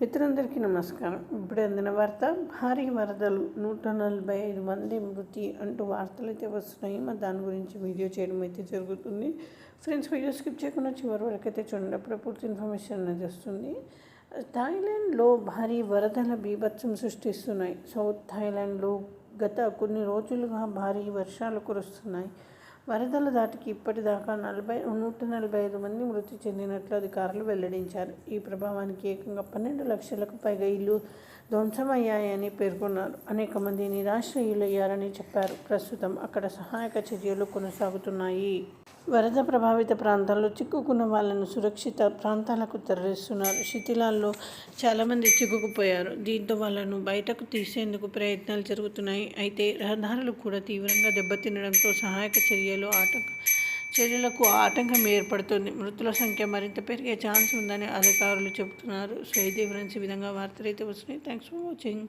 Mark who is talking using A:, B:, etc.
A: మిత్రులందరికీ నమస్కారం. ఇప్పుడు అందిన వార్త భారీ వరదలు నూట నలభై ఐదు మంది మృతి అంటూ వార్తలు అయితే వస్తున్నాయి. మరి దాని గురించి వీడియో చేయడం అయితే జరుగుతుంది. ఫ్రెండ్స్ వీడియో స్కిప్ చేయకుండా చివరి వరకు అయితే చూడండి. అప్పుడే పూర్తి ఇన్ఫర్మేషన్ అనేది వస్తుంది. థాయిలాండ్లో భారీ వరదల బీభత్సం సృష్టిస్తున్నాయి. సౌత్ థాయిలాండ్లో గత కొన్ని రోజులుగా భారీ వర్షాలు కురుస్తున్నాయి. వరదల ధాటికి ఇప్పటిదాకా నలభై నూట నలభై ఐదు మంది మృతి చెందినట్లు అధికారులు వెల్లడించారు. ఈ ప్రభావానికి ఏకంగా పన్నెండు లక్షలకు పైగా ఇల్లు ధ్వంసమయ్యాయని పేర్కొన్నారు. అనేక మంది నిరాశ్రయులయ్యారని చెప్పారు. ప్రస్తుతం అక్కడ సహాయక చర్యలు కొనసాగుతున్నాయి. వరద ప్రభావిత ప్రాంతాల్లో చిక్కుకున్న వాళ్ళను సురక్షిత ప్రాంతాలకు తరలిస్తున్నారు. శిథిలాల్లో చాలామంది చిక్కుకుపోయారు. దీంతో వాళ్ళను బయటకు తీసేందుకు ప్రయత్నాలు జరుగుతున్నాయి. అయితే రహదారులు కూడా తీవ్రంగా దెబ్బతినడంతో సహాయక చర్యలు ఆటంక చర్యలకు ఆటంకం ఏర్పడుతుంది. మృతుల సంఖ్య మరింత పెరిగే ఛాన్స్ ఉందని అధికారులు చెబుతున్నారు. సో ఇది ఫ్రెండ్స్ ఈ విధంగా వార్తలు అయితే వస్తున్నాయి. Thanks for watching.